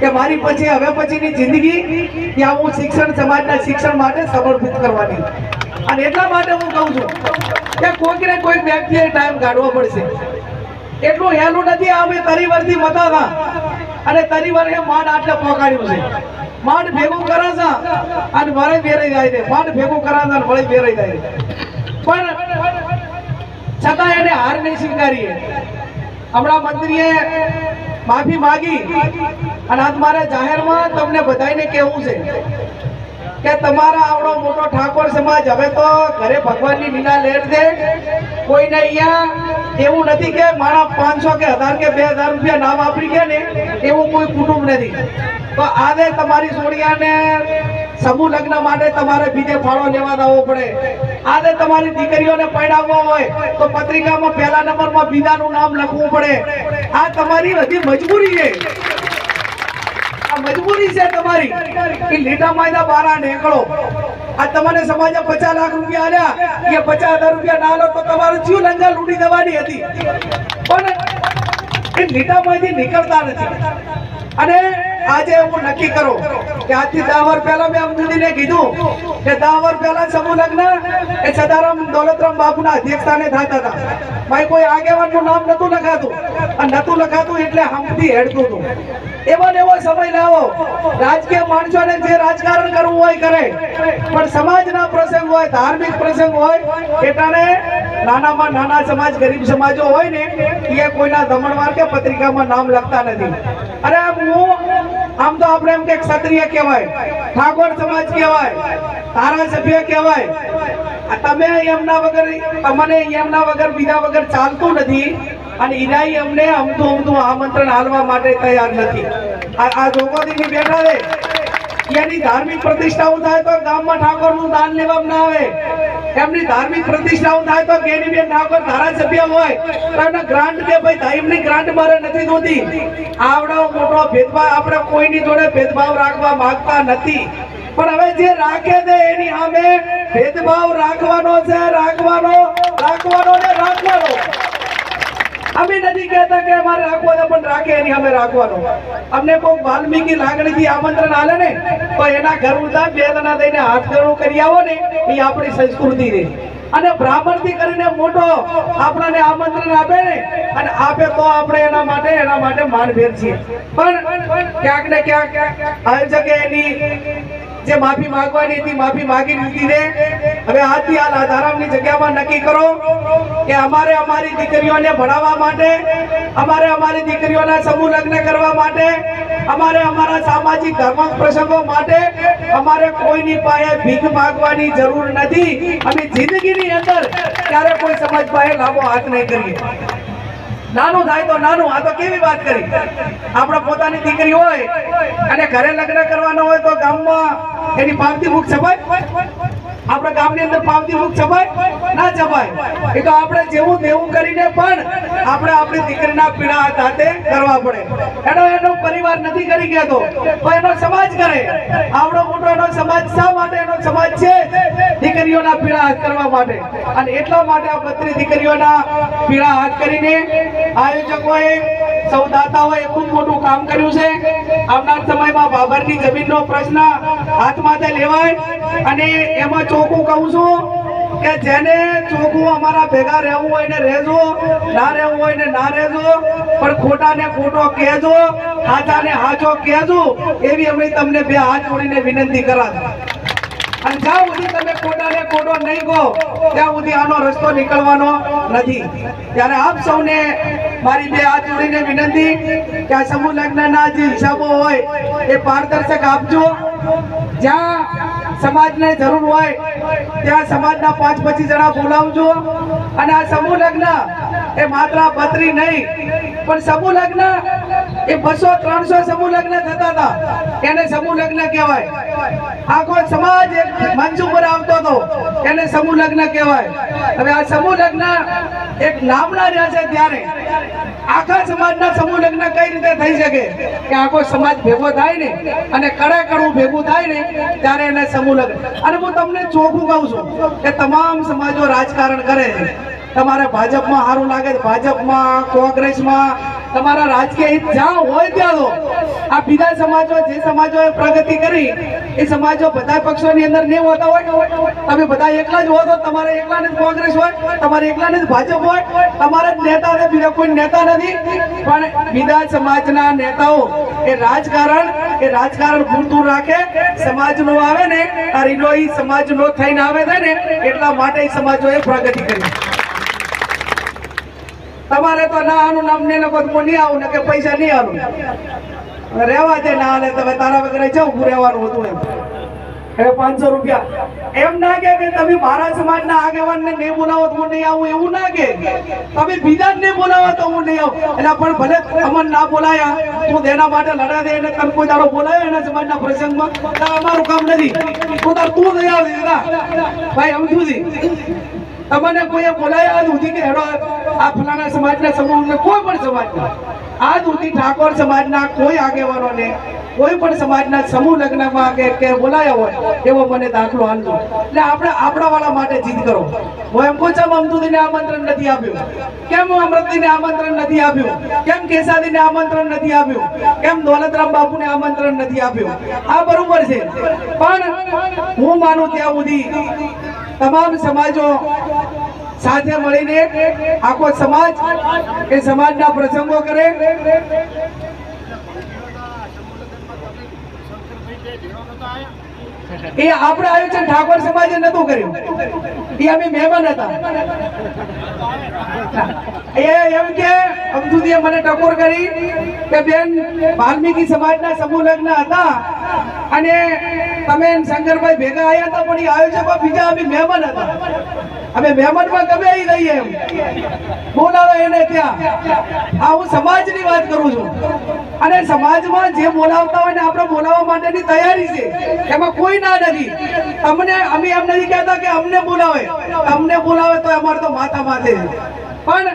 કે મારી પછી, હવે પછીની જિંદગી ત્યાં હું શિક્ષણ સમાજના શિક્ષણ માટે સમર્પિત કરવાની. અને એટલા માટે હું કહું છું કે કોઈક ને કોઈક વ્યક્તિએ ટાઈમ કાઢવો પડશે. એટલું હેલું નથી, અમે તરીવરથી મતા અને તરી એ માંડ આટલે પહોંચાડ્યું છે. માંડ ભેગું કરાશા અને વળે વેરાઈ જાય છે. માંડ ભેગું કરાશે અને વળે બેરાઈ જાય પણ છતાં એને હાર નહીં સ્વીકારીએ. હમણાં મંત્રીએ માફી માગી. અને આજ મારે જાહેરમાં તમને બધાને કહેવું છે કે તમારા આવડો મોટો ઠાકોર સમાજ, હવે તો ઘરે ભગવાનની લીલા લેર છે. કોઈને અહીંયા એવું નથી કે મારા પાંચસો કે હજાર કે બે હજાર રૂપિયા નામ આપી ગયા ને, એવું કોઈ કુટુંબ નથી. તો આજે તમારી સોડિયાને સમૂહ લગ્ન માટે તમારે બીજે ફાળો લેવા જવો પડે. આજે તમારી દીકરીઓને પરણાવવો હોય તો પત્રિકામાં પહેલા નંબરમાં બીજાનું નામ લખવું પડે. આ તમારી બધી મજબૂરી છે. મજબૂરી છે તમારી. કે લીટા માયદા બારા નીકળો. આ તમને સમાજે પચાસ લાખ રૂપિયા આલ્યા. કે પચાસ હજાર રૂપિયા ના લો તો તમારું જીવ લંગા લૂંટી દેવાની હતી. પણ એ લીટા માંથી નીકળતા નથી. અને આજે હું નક્કી કરો કે આજથી દસ વર્ષ પહેલા મેં અમદુદીને કીધું કે દસ વર્ષ પહેલા સમૂહ લગ્ન એ સદારામ દોલતરામ બાપુના અધ્યક્ષસ્થાને થતા હતા. ભાઈ, કોઈ આગેવાનનું નામ નતું લખાતું. અને નતું લખાતું એટલે હમથી હેડતું હતું. એવો ને એવો સમય લાવો. રાજકીય માણસોને જે રાજકારણ કરવું હોય કરે. પણ સમાજના પ્રસંગ હોય, ધાર્મિક પ્રસંગ હોય એટાને નાનામાં નાના સમાજ, ગરીબ સમાજો હોય ને, એ કોઈના દમણવાર કે પત્રિકામાં નામ લખતા નથી. અરે હું, આમ તો આપણે એમ કે ક્ષત્રિય કહેવાય, ઠાકોર સમાજ કહેવાય, ધારાસભ્ય કહેવાય. તમે એમના વગર તમને એમના વગર, બીજા વગર ચાલતું નથી અને ઈરાઈ અમને અમતું અમતું આમંત્રણ હાલવા માટે તૈયાર નથી. આ આ જોગોદીની બેઠા છે. એની ધાર્મિક પ્રતિષ્ઠાઓ થાય તો ગામમાં ઠાકોરનું દાન લેવામાં ના આવે. એમની ધાર્મિક પ્રતિષ્ઠાઓ થાય તો ગેનીબેન ઠાકોર ધારાસભ્ય હોય. તો એમને ગ્રાન્ટ કે ભાઈ ધાર્મિક ગ્રાન્ટ મારે નથી જોતી. આવડો મોટો ભેદભાવ આપણે કોઈની જોડે ભેદભાવ રાખવા માંગતા નથી. પણ હવે જે રાખે છે એની સામે ભેદભાવ રાખવાનો છે, રાખવાનો રાખવાનો ને રાખવાનો. અમે નથી કહેતા કે અમારે રાખવો તો પણ રાખે એની અમે રાખવાનો. અમને કોઈ વાલ્મીકી લાગણીથી આમંત્રણ આલે ને, તો એના ઘર ઉતા બે દના દઈને હાથ ગણું કરી આવો ને, એ આપણી સંસ્કૃતિ રહે અને બ્રાહ્મણથી કરીને મોટો આપણને આમંત્રણ આપે ને, અને આપે તો આપણે એના માટે એના માટે માનભેર છીએ. પણ ક્યાંક ને ક્યાંક આયોજકે એની જે માફી માંગવાની હતી, માફી માંગી લીધી છે. હવે આજથી આ લાધારામની જગ્યામાં નક્કી કરો કે અમારે અમારી દીકરીઓને ભણાવવા માટે, અમારે અમારી દીકરીઓના સમૂહ લગ્ન કરવા માટે, અમારે અમારા સામાજિક ધર્મ પ્રસંગો માટે અમારે કોઈની પાસે ભીખ માંગવાની જરૂર નથી. અમે જિંદગીની અંદર ક્યારે કોઈ સમાજ પાસે લાંબો હાથ નહીં કરીએ. નાનું થાય તો નાનું, આ તો કેવી વાત કરી? આપણે પોતાની દીકરી હોય અને ઘરે લગ્ન કરવાનો હોય તો ગામમાં એની પાવતી મુખ છપાય? આપણા ગામની અંદર પાવતી મુખ છપાય ના છપાય એ તો આપણે જેવું દેવું કરીને પણ આપણે આપણી દીકરીના પીડા હાથે કરવા પડે. એનો એનો પરિવાર નથી કરી ગયો તો એનો સમાજ કરે. આવડો મોટો એનો સમાજ શા માટે એનો સમાજ છે? દીકરીઓના પીડા હાથ કરવા માટે. અને એટલા માટે આ બત્રી દીકરીઓના પીડા હાથ કરીને આયોજકોએ સૌ દાતાઓએ ખૂબ મોટું કામ કર્યું છે. આવનાર સમયમાં બાબરની જમીનનો પ્રશ્ન હાથમાંથી લેવાય અને એમાં ચોખ્ખું કહું છું કે જેને ચોખ્ખું અમારા ભેગા રહેવું હોય ને રહેજો, ના રહેવું હોય ને ના રહેજો, પણ ખોટા ને ખોટો કહેજો હાચા ને હાચો કહેજો, એવી અમે તમને બે હાથ જોડીને વિનંતી કરા અને જ્યાં સુધી તમે ખોટા ને ખોટો નહીં કહો, ત્યાં સુધી આનો રસ્તો નીકળવાનો નથી. ત્યારે આપ સૌને મારી બે હાથ જોડીને વિનંતી કે આ સમૂહ લગ્નના જે હિસાબો હોય, એ પારદર્શક આપજો. જ્યાં સમાજને જરૂર હોય, ત્યાં સમાજના પાંચ પચીસ જણા બોલાવજો. અને આ સમૂહ લગ્ન એ માત્ર પત્રી નહીં, પણ સમૂહ લગ્ન એ બસો ત્રણસો સમૂહ લગ્ન થતા હતા. એને સમૂહ લગ્ન કહેવાય. આખો સમાજ એક મંચ ઉપર આવતો હતો. એને સમૂહ લગ્ન કહેવાય. હવે આ સમૂહ લગ્ન એક નામના રહ્યા છે ત્યારે. આખા સમાજના સમૂહ લગ્ન કઈ રીતે થઈ શકે? કે આખો સમાજ ભેગો થાય ને, અને કડા કડું ભેગું થાય ને, ત્યારે એને સમૂહ લગ્ન. અને હું તમને ચોખ્ખું કહું છું કે તમામ સમાજો રાજકારણ કરે છે. તમારે ભાજપમાં સારું લાગે ભાજપમાં, કોંગ્રેસમાં, તમારા રાજકીય હિત જ્યાં હોય ત્યાં લો આ બીજા સમાજો જે સમાજોએ પ્રગતિ કરી, એ સમાજો બધા પક્ષોની અંદર નહીં હોતા હોય. તમે બધા એકલા જ હો તો તમારે એકલાને જ કોંગ્રેસ હોય, તમારે એકલાને જ ભાજપ હોય. તમારા જ નેતા ને બીજા કોઈ નેતા નથી. પણ બીજા સમાજના નેતાઓ, એ રાજકારણ એ રાજકારણ પૂરતું રાખે. સમાજનો આવે ને ઈ સમાજનો થઈને આવે છે ને, એટલા માટે સમાજોએ પ્રગતિ કરી. તમારે તો ના આનું નામ ને લોકો નહીં આવું ને કે પૈસા નહીં આવું રહેવા દે ના હાલે તમે તારા વગર જાવ હું રહેવાનું હતું એમ. પાંચસો રૂપિયા. એમ ના કે તમે મારા સમાજના આગેવાનને નહીં બોલાવો તો નહીં આવું, એવું ના કે. તમે બીજા નહીં બોલાવો તો હું નહીં આવું. એટલે પણ ભલે અમન ના બોલાયા હું તેના માટે લડા દે, એને દાડો બોલાયો એના સમાજના પ્રસંગમાં. અમારું કામ નથી. તું તાર તું નહીં ભાઈ તમને કોઈએ બોલાયા? સુધી કે આ ફલાણા સમાજના સમૂહને કોઈ પણ સમાજના આ સુધી ઠાકોર સમાજના કોઈ આગેવાનોને, કોઈ પણ સમાજના સમૂહ લગ્નમાં કે કે બોલાયા હોય, એવો મને દાખલો હાલજો એટલે આપણે આપણા વાળા માટે જીત કરો. હું એમ કહું છું અમદુદીને આમંત્રણ નથી આપ્યું. કેમ હું અમૃતદીને આમંત્રણ નથી આપ્યું? કેમ કેસાદીને આમંત્રણ નથી આપ્યું? કેમ દોલતરામ બાપુને આમંત્રણ નથી આપ્યું? આ બરોબર છે. પણ હું માનું ત્યાં સુધી તમામ સમાજો સાથે મળીને આખો સમાજ એ સમાજના પ્રસંગો કરે. એ આપણે આયોજન ઠાકોર સમાજે નતું કર્યું. એ અમે મહેમાન હતા. એ એમ કે અમથુદીએ મને ટકોર કરી કે બેન, વાલ્મીકી સમાજના સમૂહ હતા અને તમે શંકરભાઈ ભેગા આવ્યા હતા, પણ એ આયોજકો બીજા અમે મહેમાન હતા. અમે મહેમાનમાં ગમે એ રહીએ એમ. બોલાવે એને ત્યાં. આ હું સમાજની વાત કરું છું. અને સમાજમાં જે બોલાવતા હોય ને આપણે બોલાવવા માટેની તૈયારી છે, એમાં કોઈ ના નથી તમને અમે એમ નથી કહેતા કે અમને બોલાવે. અમને બોલાવે તો અમારે તો માથા માથે પણ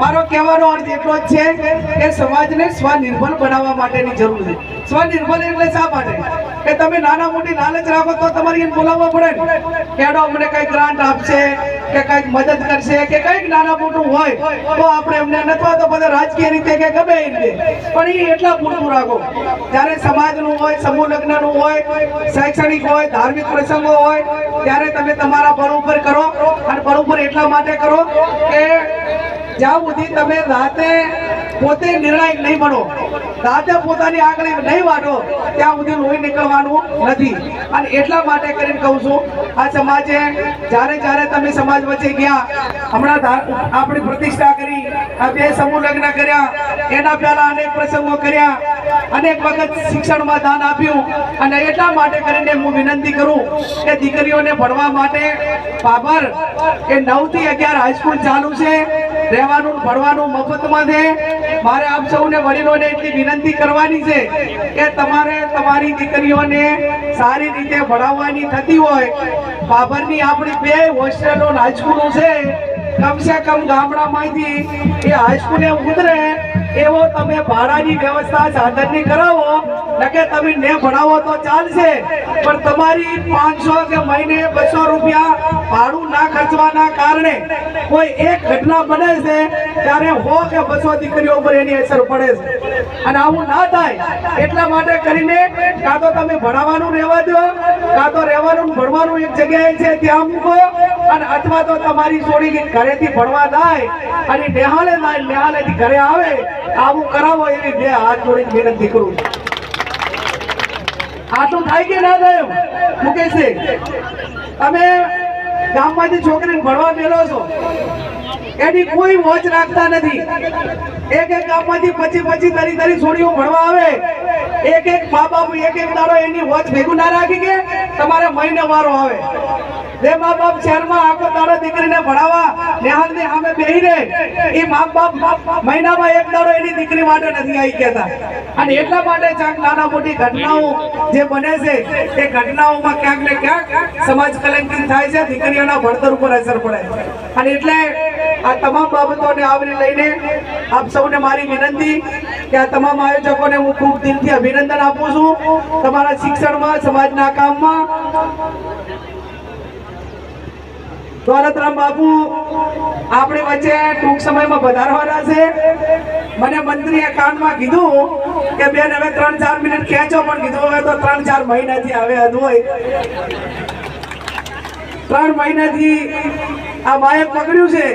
મારો કહેવાનો અર્થ એટલો જ છે કે સમાજને સ્વનિર્ભર બનાવવા માટેની જરૂર છે. સ્વનિર્ભર એટલે શા માટે? કે તમે નાના મોટી લાલચ રાખો તો તમારે એને બોલાવવા પડે ને. કેડો અમને કઈ ગ્રાન્ટ આપશે, કે કંઈક મદદ કરશે, કે કંઈક નાના મોટું હોય, તો આપણે એમને નથવા તો બધા રાજકીય રીતે કે ગમે એ રીતે. પણ એ એટલા પૂરતું રાખો. જ્યારે સમાજનું હોય, સમૂહ લગ્નનું હોય, શૈક્ષણિક હોય, ધાર્મિક પ્રસંગો હોય, ત્યારે તમે તમારા પર ઉપર કરો, અને પર ઉપર એટલા માટે કરો કે જ્યાં સુધી તમે રાતે પોતે નિર્ણાયક નહીં બનો રાતે પોતાની આગળ નહીં વાટો, ત્યાં સુધી લોહી નીકળવાનું નથી. અને એટલા માટે કરીને કહું છું, આ સમાજે જ્યારે જ્યારે તમે સમાજ વચ્ચે ગયા, હમણાં આપણી પ્રતિષ્ઠા કરી, આ બે સમૂહ લગ્ન કર્યા એના પહેલા અનેક પ્રસંગો કર્યા. અનેક વખત શિક્ષણમાં દાન આપ્યું. અને એટલા માટે કરીને હું વિનંતી કરું કે દીકરીઓને ભણવા માટે બાબર એ નવથી અગિયાર હાઈસ્કૂલ ચાલુ છે. રહેવાનું, ભણવાનું મફતમાં છે. મારે આપ સૌને વડીલોને એટલી વિનંતી કરવાની છે કે તમારે તમારી દીકરીઓને સારી રીતે ભણાવવાની થતી હોય. બાબરની આપણી બે હોસ્ટેલો હાઈસ્કૂલો છે. કમસે કમ ગામડામાંથી એ હાઈસ્કૂલે ઉતરે એવો તમે ભાડાની વ્યવસ્થા સાધનની કરાવો. નકે તમે ને ભણાવો તો ચાલશે. પણ તમારી પાંચસો કે મહિને બસો રૂપિયા ભાડું ના ખર્ચવાના કારણે કોઈ એક ઘટના બને છે ત્યારે હો કે બસો દીકરીઓ પર એની અસર પડે છે. અને આવું ના થાય એટલા માટે કરીને કાં તો તમે ભણાવવાનું રહેવા દો, કાં તો રહેવાનું ભણવાનું એક જગ્યાએ છે ત્યાં મૂકો અને અથવા તો તમારી છોડી ઘરેથી ભણવા જાય અને નેહાલે જાય, નેહાલેથી ઘરે આવે, આવું કરાવો એવી બે હાથ જોડીને વિનંતી કરું છું. આટલું થાય કે ના થાય મુકેશ, તમે ગામમાંથી છોકરીને ભણવા મેલો છો? એની કોઈ વોચ રાખતા નથી. એક એક ગામમાંથી પછી પછી તરી તરી છોડીઓ ભણવા આવે. એક એક મા બાપ એક એક દાડો એની વોચ ભેગું ના રાખી કે તમારે મહિને વારો આવે. બે મા બાપ શહેરમાં આખો દાડો દીકરીને ભણાવવા નિહાળની સામે બેહી રહે એ મા બાપ મહિનામાં એક દાડો એની દીકરી માટે નથી આવી કહેતા. અને એટલા માટે ક્યાંક નાના મોટી ઘટનાઓ જે બને છે, એ ઘટનાઓમાં ક્યાંક ને ક્યાંક સમાજ કલંકિત થાય છે, દીકરીઓના ભણતર ઉપર અસર પડે છે. અને એટલે આ તમામ બાબતોને આવરી લઈને આપ સૌને મારી વિનંતી કે આ તમામ આયોજકોને હું ખૂબ દિલથી અભિનંદન આપું છું. તમારા શિક્ષણમાં, સમાજના કામમાં. દોલતરામ બાપુ, આપણી વચ્ચે ટૂંક સમયમાં પધારવાના છે. મને મંત્રીએ કાનમાં કીધું કે બેન, હવે ત્રણ ચાર મિનિટ ખેંચો, પણ કીધું હવે તો ત્રણ ચાર મહિનાથી હવે હદ હોય. ત્રણ મહિનાથી આ માયક પકડ્યું છે.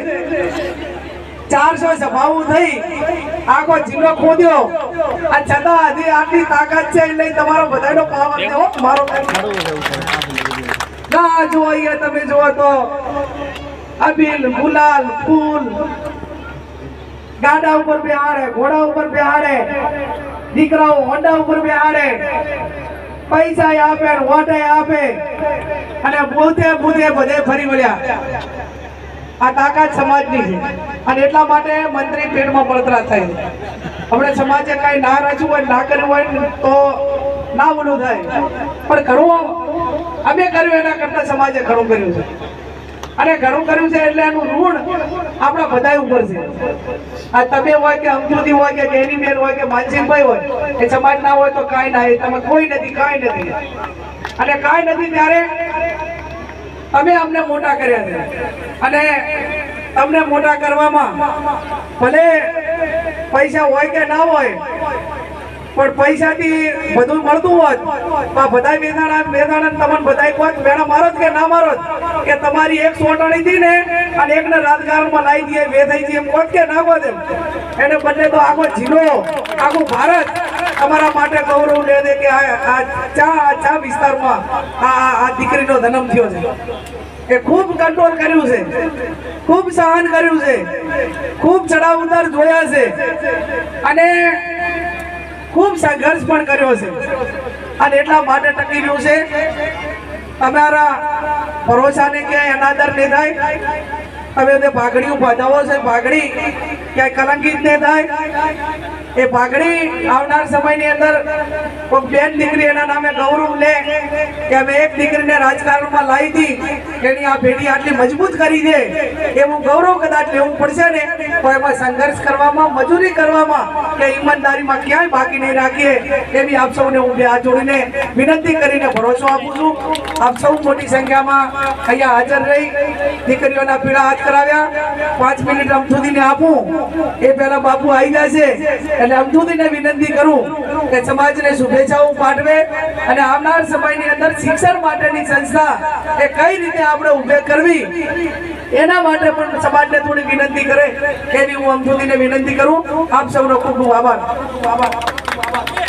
ચારસો સભાઓ થઈ. આખો જિલ્લો ખોદ્યો. આ છતાં હજી આટલી તાકાત છે એટલે તમારો બધાનો પાવર છે મારો ના જો અહીંયા તમે જુઓ તો. અબીલ ગુલાલ, ફૂલ. ગાડા ઉપર બેહાડે, ઘોડા ઉપર બેહાડે. દીકરાઓ હોન્ડા ઉપર બેહાડે. પૈસા આપે વોટે આપે. અને બુધે બુધે બધે ફરી વળ્યા. આ તાકાત સમાજની છે. અને એટલા માટે મંત્રી પેટમાં બળતરા થાય. આપણે સમાજે કાંઈ ના રચ્યું હોય, ના કર્યું હોય તો ના બોલું થાય. પણ ઘણું અમે કર્યું એના કરતા સમાજે ઘણું કર્યું છે. અને ઘણું કર્યું છે એટલે એનું ઋણ આપણા બધા ઉપર છે. આ તમે હોય કે અમજોદી હોય કે ગેની બેન હોય કે માનસિંહભાઈ હોય, એ સમાજ ના હોય તો કાંઈ ના તમે કોઈ નથી, કાંઈ નથી. અને કાંઈ નથી ત્યારે તમે અમને મોટા કર્યા છે. અને તમને મોટા કરવામાં ભલે પૈસા હોય કે ના હોય પણ પૈસાથી બધું મળતું હોત, તો આ બધાય વેદાણા વેદાણા તમને બધાય કોત મેણા મારો કે ના મારો કે તમારી એક સોટાણી હતી ને અને એકને રાજકારણમાં લાવી દઈએ, બે થઈ જઈએ કોત કે ના કોત એને બદલે તો આખો જિલ્લો, આખું ભારત તમારા માટે ગૌરવ લે દે કે આ ચા આ ચા વિસ્તારમાં આ- આ દીકરીનો જન્મ થયો છે. એ ખૂબ કંટ્રોલ કર્યું છે. ખૂબ સહન કર્યું છે. ખૂબ ચડાવ ઉતાર જોયા છે. અને ખૂબ સંઘર્ષ પણ કર્યો છે. અને એટલા માટે ટકી રહ્યું છે તમારા ભરોસાને ક્યાંય અનાદર નહીં થાય. તમે તે ભાગડીઓ બાંધાવો છે, ભાગડી. ક્યાંય કલંકિત ને થાય. એ પાઘડી આવનાર સમયની અંદર બેન દીકરી એના નામે ગૌરવ લે કે અમે એક દીકરીને રાજકારણમાં લાવી હતી એની આ પેઢી આટલી મજબૂત કરી દે. એવું ગૌરવ કદાચ લેવું પડશે ને, તો એમાં સંઘર્ષ કરવામાં, મજૂરી કરવામાં કે ઈમાનદારીમાં ક્યાંય બાકી નહીં રાખીએ. એવી આપ સૌને હું બે હાથ જોડીને વિનંતી કરીને ભરોસો આપું છું. આપ સૌ મોટી સંખ્યામાં અહીંયા હાજર રહી. દીકરીઓના પીળા કરાવ્યા. પાંચ મિનિટ અમથુદીને આપું. એ પહેલા બાપુ આવી જશે. એટલે અમથુદીને વિનંતી કરું કે સમાજને શુભેચ્છાઓ પાઠવે અને આવનાર સમયની અંદર શિક્ષણ માટેની સંસ્થા એ કઈ રીતે આપણે ઉભે કરવી, એના માટે પણ સમાજને થોડી વિનંતી કરે. એવી હું અમથુદીને વિનંતી કરું. આપ સૌનો ખૂબ ખૂબ આભાર આભાર.